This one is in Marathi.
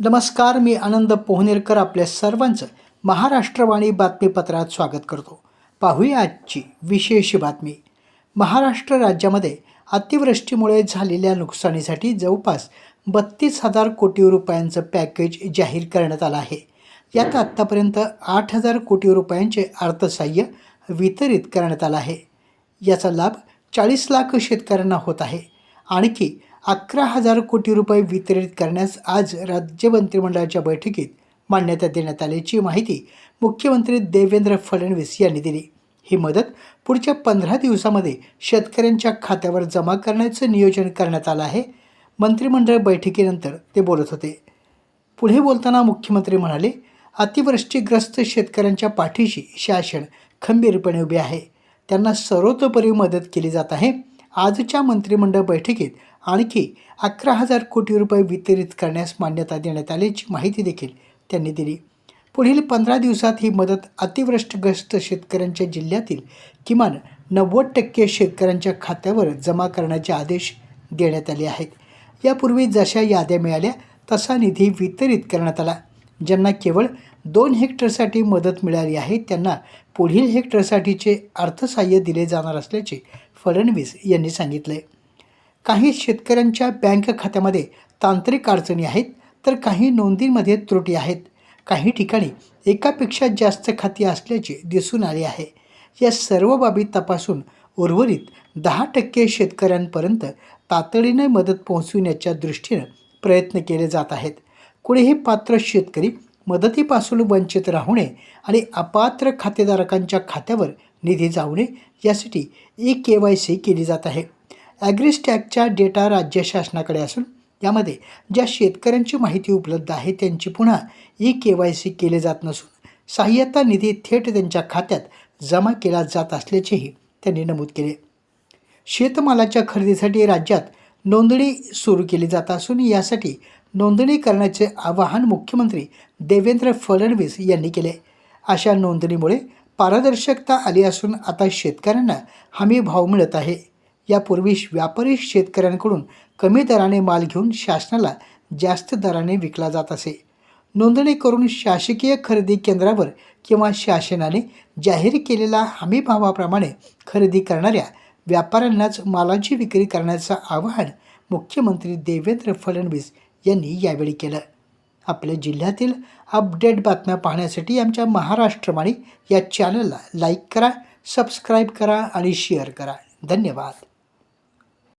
नमस्कार मी आनंद पोहनेरकर आपल्या सर्वांचं महाराष्ट्रवाणी बातमीपत्रात स्वागत करतो. पाहूया आजची विशेष बातमी. महाराष्ट्र राज्यामध्ये अतिवृष्टीमुळे झालेल्या नुकसानीसाठी जवळपास बत्तीस हजार कोटी रुपयांचं पॅकेज जाहीर करण्यात आलं आहे. यात आत्तापर्यंत आठ हजार कोटी रुपयांचे अर्थसहाय्य वितरित करण्यात आलं आहे. याचा लाभ चाळीस लाख शेतकऱ्यांना होत आहे. आणखी अकरा हजार कोटी रुपये वितरित करण्यास आज राज्य मंत्रिमंडळाच्या बैठकीत मान्यता देण्यात आल्याची माहिती मुख्यमंत्री देवेंद्र फडणवीस यांनी दिली. ही मदत पुढच्या पंधरा दिवसामध्ये शेतकऱ्यांच्या खात्यावर जमा करण्याचं नियोजन करण्यात आलं आहे. मंत्रिमंडळ बैठकीनंतर ते बोलत होते. पुढे बोलताना मुख्यमंत्री म्हणाले अतिवृष्टीग्रस्त शेतकऱ्यांच्या पाठीशी शासन खंबीरपणे उभे आहे. त्यांना सर्वतोपरी मदत केली जात आहे. आजच्या मंत्रिमंडळ बैठकीत आणखी अकरा हजार कोटी रुपये वितरित करण्यास मान्यता देण्यात आल्याची माहिती देखील त्यांनी दिली. पुढील पंधरा दिवसात ही मदत अतिवृष्टग्रस्त शेतकऱ्यांच्या जिल्ह्यातील किमान नव्वद टक्के शेतकऱ्यांच्या खात्यावर जमा करण्याचे आदेश देण्यात आले आहेत. यापूर्वी जशा याद्या मिळाल्या तसा निधी वितरित करण्यात आला ज्यांना केवळ दोन हेक्टरसाठी मदत मिळाली आहे त्यांना पुढील हेक्टरसाठीचे अर्थसहाय्य दिले जाणार असल्याचे फडणवीस यांनी सांगितले काही शेतकऱ्यांच्या बँक खात्यामध्ये तांत्रिक अडचणी आहेत तर काही नोंदींमध्ये त्रुटी आहेत. काही ठिकाणी एकापेक्षा जास्त खाती असल्याचे दिसून आले आहे. या सर्व बाबी तपासून उर्वरित दहा टक्के शेतकऱ्यांपर्यंत तातडीने मदत पोहोचविण्याच्या दृष्टीनं प्रयत्न केले जात आहेत. कुणीही पात्र शेतकरी मदतीपासून वंचित राहणे आणि अपात्र खातेधारकांच्या खात्यावर निधी जावणे यासाठी ई के वाय सी केली जात आहे. ॲग्रिस्टॅगचा डेटा राज्य शासनाकडे असून यामध्ये ज्या शेतकऱ्यांची माहिती उपलब्ध आहे त्यांची पुन्हा ई के वाय सी केले जात नसून सहाय्यता निधी थेट त्यांच्या खात्यात जमा केला जात असल्याचेही त्यांनी नमूद केले. शेतमालाच्या खरेदीसाठी राज्यात नोंदणी सुरू केली जात असून यासाठी नोंदणी करण्याचे आवाहन मुख्यमंत्री देवेंद्र फडणवीस यांनी केले. अशा नोंदणीमुळे पारदर्शकता आली असून आता शेतकऱ्यांना हमी भाव मिळत आहे. यापूर्वी व्यापारी शेतकऱ्यांकडून कमी दराने माल घेऊन शासनाला जास्त दराने विकला जात असे. नोंदणी करून शासकीय खरेदी केंद्रावर किंवा शासनाने जाहीर केलेल्या हमी भावाप्रमाणे खरेदी करणाऱ्या व्यापाऱ्यांनाच मालाची विक्री करण्याचं आवाहन मुख्यमंत्री देवेंद्र फडणवीस यांनी यावेळी केलं. आपल्या जिल्ह्यातील अपडेट बातम्या पाहण्यासाठी आमच्या महाराष्ट्रवाणी या चॅनलला लाईक करा सबस्क्राईब करा आणि शेअर करा. धन्यवाद.